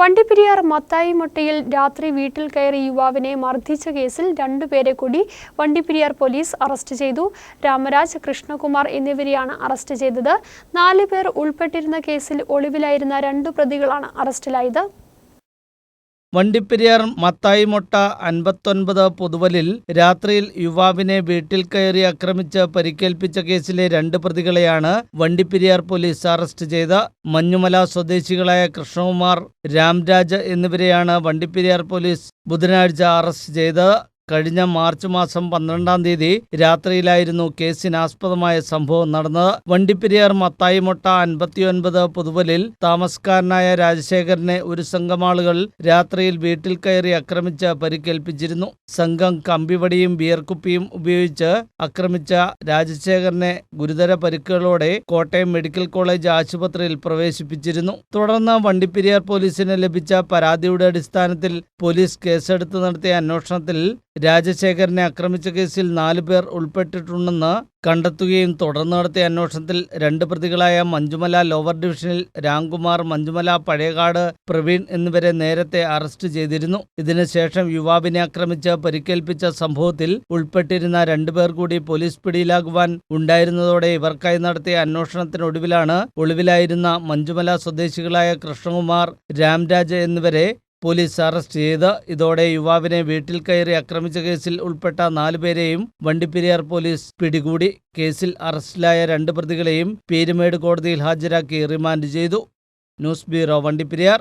വണ്ടിപ്പെരിയാർ മത്തായി മുട്ടയിൽ രാത്രി വീട്ടിൽ കയറി യുവാവിനെ മർദ്ദിച്ച കേസിൽ രണ്ടുപേരെ കൂടി വണ്ടിപ്പെരിയാർ പോലീസ് അറസ്റ്റ് ചെയ്തു. രാമരാജ് കൃഷ്ണകുമാർ എന്നിവരെയാണ് അറസ്റ്റ് ചെയ്തത്. നാല് പേർ ഉൾപ്പെട്ടിരുന്ന കേസിൽ ഒളിവിലായിരുന്ന രണ്ടു പ്രതികളാണ് അറസ്റ്റിലായത്. വണ്ടിപ്പെരിയാർ മത്തായിമൊട്ട അൻപത്തൊൻപത് പുതുവലിൽ രാത്രിയിൽ യുവാവിനെ വീട്ടിൽ കയറി ആക്രമിച്ച് പരിക്കേൽപ്പിച്ച കേസിലെ രണ്ട് പ്രതികളെയാണ് വണ്ടിപ്പെരിയാർ പോലീസ് അറസ്റ്റ് ചെയ്ത മഞ്ഞുമല സ്വദേശികളായ കൃഷ്ണകുമാർ രാംരാജ് എന്നിവരെയാണ് വണ്ടിപ്പെരിയാർ പോലീസ് ബുധനാഴ്ച അറസ്റ്റ് ചെയ്തത് കഴിഞ്ഞ മാർച്ച് മാസം പന്ത്രണ്ടാം തീയതി രാത്രിയിലായിരുന്നു കേസിനാസ്പദമായ സംഭവം നടന്നത്. വണ്ടിപ്പെരിയാർ മത്തായിമൊട്ട അൻപത്തിയൊൻപത് പുതുവലിൽ താമസക്കാരനായ രാജശേഖരനെ ഒരു സംഘം ആളുകൾ രാത്രിയിൽ വീട്ടിൽ കയറി ആക്രമിച്ച് പരിക്കേൽപ്പിച്ചിരുന്നു. സംഘം കമ്പിവടിയും ബിയർക്കുപ്പിയും ഉപയോഗിച്ച് ആക്രമിച്ച രാജശേഖരനെ ഗുരുതര പരിക്കുകളോടെ കോട്ടയം മെഡിക്കൽ കോളേജ് ആശുപത്രിയിൽ പ്രവേശിപ്പിച്ചിരുന്നു. തുടർന്ന് വണ്ടിപ്പെരിയാർ പോലീസിന് ലഭിച്ച പരാതിയുടെ അടിസ്ഥാനത്തിൽ പോലീസ് കേസെടുത്ത് നടത്തിയ അന്വേഷണത്തിൽ രാജശേഖരനെ ആക്രമിച്ച കേസിൽ നാലു പേർ ഉൾപ്പെട്ടിട്ടുണ്ടെന്ന് കണ്ടെത്തുകയും തുടർന്ന് നടത്തിയ അന്വേഷണത്തിൽ രണ്ട് പ്രതികളായ മഞ്ജുമല ലോവർ ഡിവിഷനിൽ രാംകുമാർ മഞ്ജുമല പഴയകാട് പ്രവീൺ എന്നിവരെ നേരത്തെ അറസ്റ്റ് ചെയ്തിരുന്നു. ഇതിനുശേഷം യുവാവിനെ ആക്രമിച്ച് പരിക്കേൽപ്പിച്ച സംഭവത്തിൽ ഉൾപ്പെട്ടിരുന്ന രണ്ടുപേർ കൂടി പോലീസ് പിടിയിലാകുവാൻ ഉണ്ടായിരുന്നതോടെ ഇവർക്കായി നടത്തിയ അന്വേഷണത്തിനൊടുവിലാണ് ഒളിവിലായിരുന്ന മഞ്ജുമല സ്വദേശികളായ കൃഷ്ണകുമാർ രാംരാജ് എന്നിവരെ പോലീസ് അറസ്റ്റ് ചെയ്ത്. ഇതോടെ യുവാവിനെ വീട്ടിൽ കയറി ആക്രമിച്ച കേസിൽ ഉൾപ്പെട്ട നാലുപേരെയും വണ്ടിപ്പെരിയാർ പോലീസ് പിടികൂടി. കേസിൽ അറസ്റ്റിലായ രണ്ട് പ്രതികളെയും പേരുമേട് കോടതിയിൽ ഹാജരാക്കി റിമാൻഡ് ചെയ്തു. News bureau Vandiperiyar.